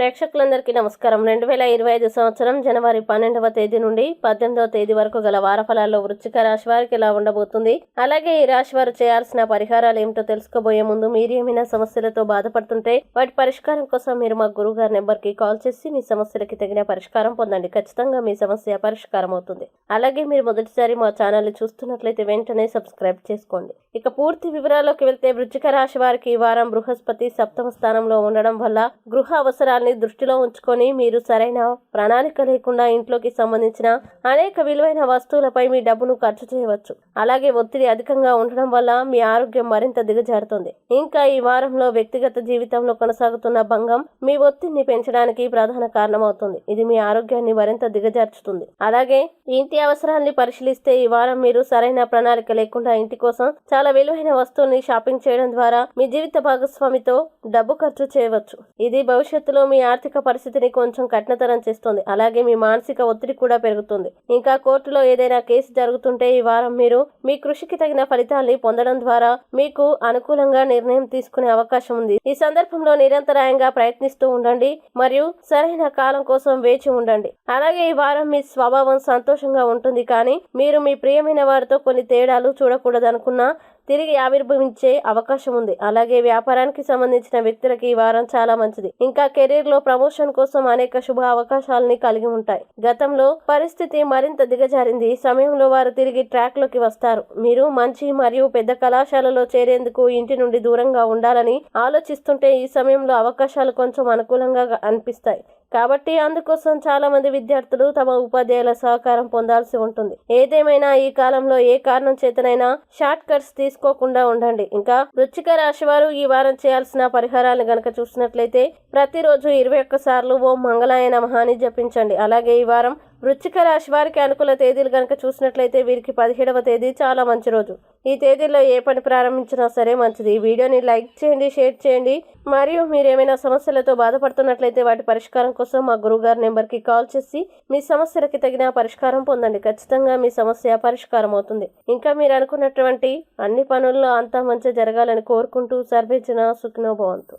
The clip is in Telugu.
ప్రేక్షకులందరికీ నమస్కారం. రెండు వేల ఇరవై ఐదు సంవత్సరం జనవరి పన్నెండవ తేదీ నుండి పద్దెనిమిదవ తేదీ వరకు గల వారఫలాల్లో వృచ్చిక రాశి వారికి ఎలా ఉండబోతుంది? అలాగే ఈ రాశి వారు చేయాల్సిన పరిహారాలు ఏమిటో తెలుసుకోబోయే ముందు మీరు ఏమైనా సమస్యలతో బాధపడుతుంటే వాటి పరిష్కారం కోసం మీరు మా గురువు గారి నెంబర్కి కాల్ చేసి మీ సమస్యలకి తగిన పరిష్కారం పొందండి. ఖచ్చితంగా మీ సమస్య పరిష్కారం అవుతుంది. అలాగే మీరు మొదటిసారి మా ఛానల్ చూస్తున్నట్లయితే వెంటనే సబ్స్క్రైబ్ చేసుకోండి. ఇక పూర్తి వివరాల్లోకి వెళ్తే వృచ్చిక రాశి వారికి ఈ వారం బృహస్పతి సప్తమ స్థానంలో ఉండడం వల్ల గృహ అవసరాల్ని దృష్టిలో ఉంచుకొని మీరు సరైన ప్రణాళిక లేకుండా ఇంట్లోకి సంబంధించిన అనేక విలువైన వస్తువులపై మీ డబ్బును ఖర్చు చేయవచ్చు. అలాగే ఒత్తిడి అధికంగా ఉండడం వల్ల మీ ఆరోగ్యం మరింత దిగజారుతుంది. ఇంకా ఈ వారంలో వ్యక్తిగత జీవితంలో కొనసాగుతున్న భంగం మీ ఒత్తిడిని పెంచడానికి ప్రధాన కారణమవుతుంది. ఇది మీ ఆరోగ్యాన్ని మరింత దిగజార్చుతుంది. అలాగే ఇంటి అవసరాన్ని పరిశీలిస్తే ఈ వారం మీరు సరైన ప్రణాళిక లేకుండా ఇంటి కోసం చాలా విలువైన వస్తువుల్ని షాపింగ్ చేయడం ద్వారా మీ జీవిత భాగస్వామితో డబ్బు ఖర్చు చేయవచ్చు. ఇది భవిష్యత్తులో మీ ఆర్థిక పరిస్థితిని కొంచెం కఠినతరం చేస్తుంది. అలాగే మీ మానసిక ఒత్తిడి కూడా పెరుగుతుంది. ఇంకా కోర్టులో ఏదైనా కేసు జరుగుతుంటే ఈ వారం మీరు మీ కృషికి తగిన ఫలితాల్ని పొందడం ద్వారా మీకు అనుకూలంగా నిర్ణయం తీసుకునే అవకాశం ఉంది. ఈ సందర్భంలో నిరంతరాయంగా ప్రయత్నిస్తూ ఉండండి. మరియు సరైన కాలం కోసం వేచి ఉండండి. అలాగే ఈ వారం మీ స్వభావం సంతోషంగా ఉంటుంది. కానీ మీరు మీ ప్రియమైన వారితో కొన్ని తేడాలు చూడకూడదనుకున్నా తిరిగి ఆవిర్భవించే అవకాశం ఉంది. అలాగే వ్యాపారానికి సంబంధించిన వ్యక్తులకి ఈ వారం చాలా మంచిది. ఇంకా కెరీర్లో ప్రమోషన్ కోసం అనేక శుభ అవకాశాలని కలిగి ఉంటాయి. గతంలో పరిస్థితి మరింత దిగజారింది. ఈ సమయంలో వారు తిరిగి ట్రాక్లోకి వస్తారు. మీరు మంచి మరియు పెద్ద కళాశాలలో చేరేందుకు ఇంటి నుండి దూరంగా ఉండాలని ఆలోచిస్తుంటే ఈ సమయంలో అవకాశాలు కొంచెం అనుకూలంగా అనిపిస్తాయి. కాబట్టి అందుకోసం చాలా మంది విద్యార్థులు తమ ఉపాధ్యాయుల సహకారం పొందాల్సి ఉంటుంది. ఏదేమైనా ఈ కాలంలో ఏ కారణం చేతనైనా షార్ట్ కట్స్ తీసుకోకుండా ఉండండి. ఇంకా వృచ్చిక రాశి వారు ఈ వారం చేయాల్సిన పరిహారాలను గనక చూసినట్లయితే ప్రతిరోజు ఇరవై ఒక్క సార్లు ఓం మంగళాయ నమహాని జపించండి. అలాగే ఈ వారం వృచ్చిక రాశి వారికి అనుకూల తేదీలు కనుక చూసినట్లయితే వీరికి పదిహేడవ తేదీ చాలా మంచి రోజు. ఈ తేదీలో ఏ పని ప్రారంభించినా సరే మంచిది. ఈ వీడియోని లైక్ చేయండి షేర్ చేయండి. మరియు మీరు ఏమైనా సమస్యలతో బాధపడుతున్నట్లయితే వాటి పరిష్కారం కోసం మా గురువుగారి నెంబర్కి కాల్ చేసి మీ సమస్యలకి తగిన పరిష్కారం పొందండి. ఖచ్చితంగా మీ సమస్య పరిష్కారం అవుతుంది. ఇంకా మీరు అనుకున్నటువంటి అన్ని పనుల్లో అంతా మంచి జరగాలని కోరుకుంటూ సర్వేజన సుఖినో భవంతు.